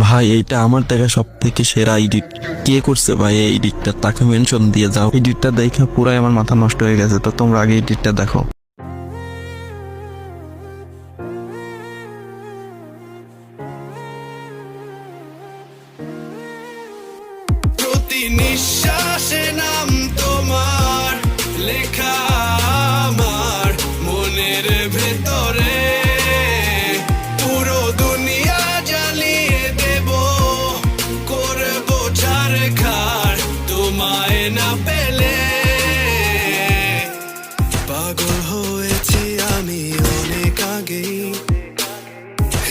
ভাই এটা আমার দেখা সব থেকে সেরা এডিট কে করছে ভাই এই এডিটটা তাকে মেনশন দিয়ে যাও। এডিটটা দেখে পুরাই আমার মাথা নষ্ট হয়ে গেছে। তো তোমরা আগে এডিটটা দেখো। নিঃশ্বাসে নাম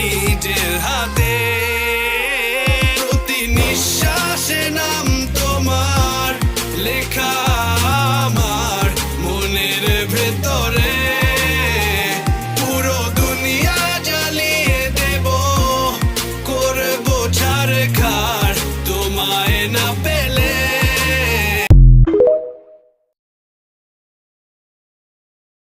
নিজের হাতে। প্রতি নিঃশ্বাসে নাম তোমার, লেখা আমার মনের ভেতরে। পুরো দুনিয়া জ্বালিয়ে দেব, করব ছাড়খা